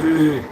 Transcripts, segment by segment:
ừ.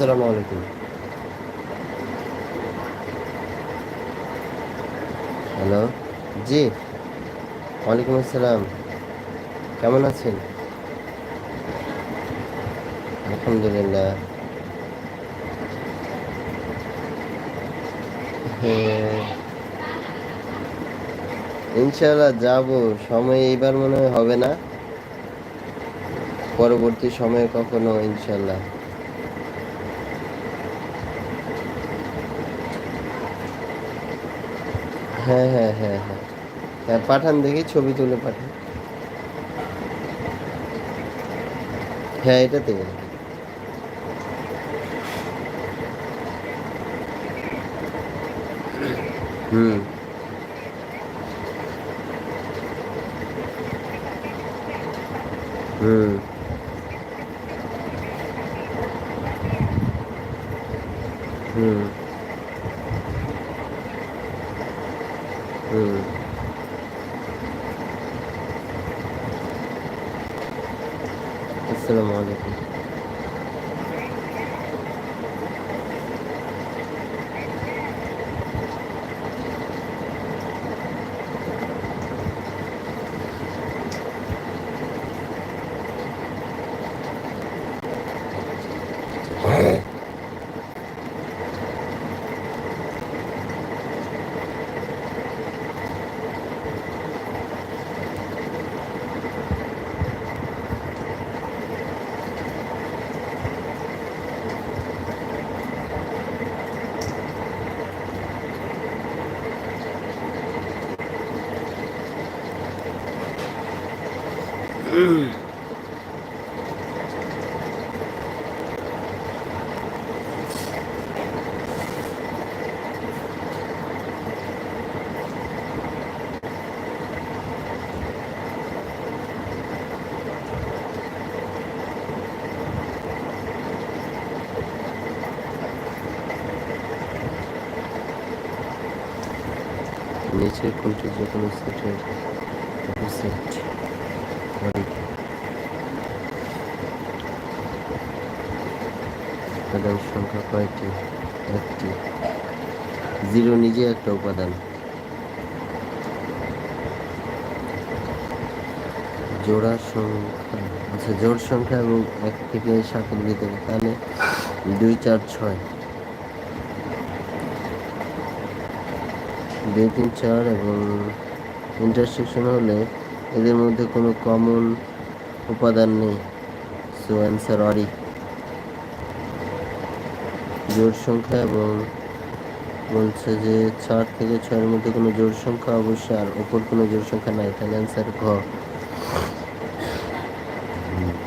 আসসালামু আলাইকুম। হ্যালো? জি। ওয়ালাইকুম আসসালাম। কেমন আছেন? আলহামদুলিল্লাহ। হ্যাঁ। ইনশাল্লাহ যাব। সময় এইবার মনে হবে না। পরবর্তী সময়ে কখনো ইনশাল্লাহ হ্যাঁ হ্যাঁ হ্যাঁ হ্যাঁ। হ্যাঁ পাঠান দেখি, ছবি তুলে পাঠান। হ্যাঁ এটাতে হুম হুম। হুম। হুম। আসসালামু আলাইকুম নিচের কোনটি যে কোনো সেটের অপোজিট উপাদান সংখ্যা কয়টি একটি। জিরো নিজে একটা উপাদান। জোড়া সংখ্যা আচ্ছা জোড় সংখ্যা এবং এক থেকে সাতের ভিতরে, তাহলে দুই, চার, ছয়। দুই, তিন, চার এবং ইন্টারসেকশন হলে এদের মধ্যে কোনো কমন উপাদান নেই। সো অ্যান্সার অরি জোড় সংখ্যা এবং বলছে যে চার থেকে ছয়ের মধ্যে কোনো জোড় সংখ্যা অবশ্যই আর ওপর কোনো জোড় সংখ্যা নাই। তাহলে অ্যান্সার ঘ।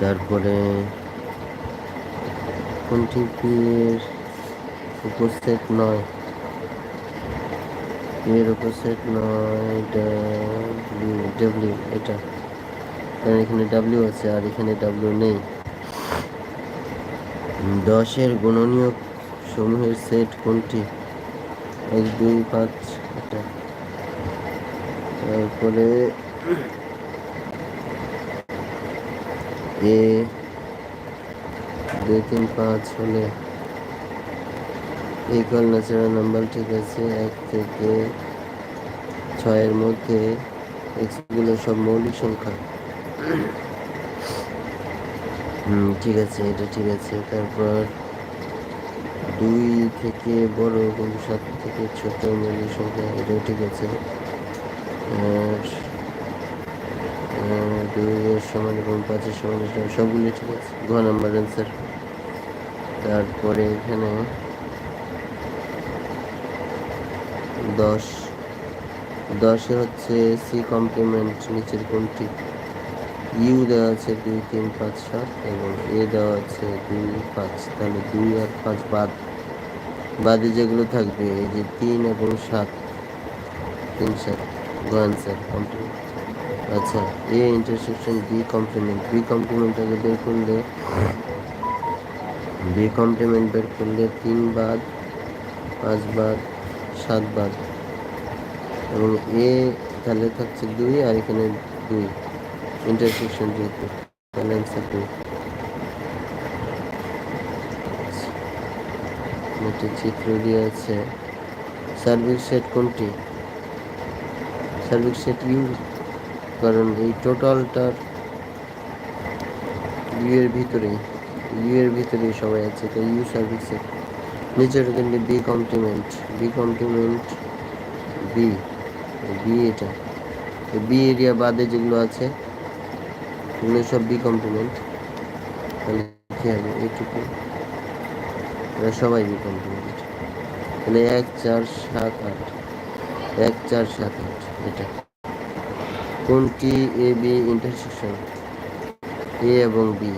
তারপরে কোনটি কি উপস্থিত নয়? এর উপস্থিত নয় ডাব্লিউ এটা। কারণ এখানে ডাব্লিউ আছে আর এখানে ডাব্লিউ নেই। দশের গুণনীয় সমূহের সেট কোনটি? এক, দুই, পাঁচ এটা তারপরে এ, দুই, তিন, পাঁচ হলে ইকুয়াল ন্যাচারাল নাম্বার ঠিক আছে। এক থেকে ছয়ের মধ্যে এক্সগুলো সব মৌলিক সংখ্যা। হুম, ঠিক আছে, এটা ঠিক আছে। তারপর দুই থেকে বড় এবং সাত থেকে ছোট মৌলিক সংখ্যা এটাও ঠিক আছে আর আহ, দুই এর সমান এবং পাঁচের সমান সবগুলি ঠিক আছে ঘ নাম্বার অ্যান্সার তারপরে এখানে দশ। দশে হচ্ছে সি কমপ্লিমেন্ট নিচের কোনটি? ইউ দেওয়া আছে দুই, তিন, পাঁচ, সাত এবং এ দেওয়া আছে দুই, পাঁচ। তাহলে দুই আর পাঁচ বাদ। বাদে যেগুলো থাকবে, এই যে তিন এবং সাত। তিন, সাত। গো কমপ্লিমেন্ট আচ্ছা A intersection B complement B complement আগে বের করলে বি কমপ্লিমেন্ট বের করলে তিন বাদ, পাঁচ বাদ, সাত বাদ। এবং এ তাহলে থাকছে দুই আর এখানে দুই। ইন্টারসেকশন যেহেতু অ্যান্সার দুই একটি চিত্র দিয়ে আছে। সার্ভিস সেট কোনটি? সার্ভিস সেট ইউ কারণ এই টোটালটার ইউ এর ভিতরেই ইউ এর ভিতরেই সবাই আছে তো ইউ সার্ভিস সেট নিচের কিন্তু B complement B complement B B এটা। বি এরিয়া বাদে যেগুলো আছে এগুলো সব বি কমপ্লিমেন্ট তাহলে কি হবে? এইটুকু। এরা সবাই বি কমপ্লিমেন্ট তাহলে এক, চার, সাত, আট। এক, চার, সাত, আট। এটা। কোনটি? এ বি ইন্টারসেকশন এ এবং বি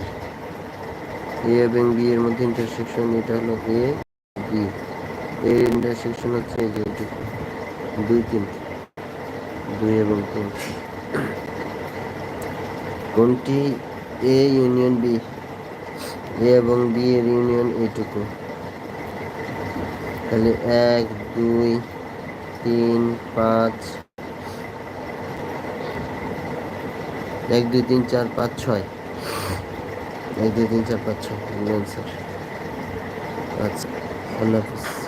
এ এবং বি এর মধ্যে ইন্টারসেকশন এটা হলো এ বি এর ইন্টারসেকশন হচ্ছে এই যে এইটুকু। দুই তিন দুই এবং তিন কোনটি এ ইউনিয়ন বি এ এবং বি এর ইউনিয়ন এইটুকু। তাহলে এক, দুই, তিন, পাঁচ, এক, দুই, তিন, চার, পাঁচ, ছয়। এক, দুই, তিন, চার, পাঁচ, ছয়। আচ্ছা আল্লাহ হাফিজ।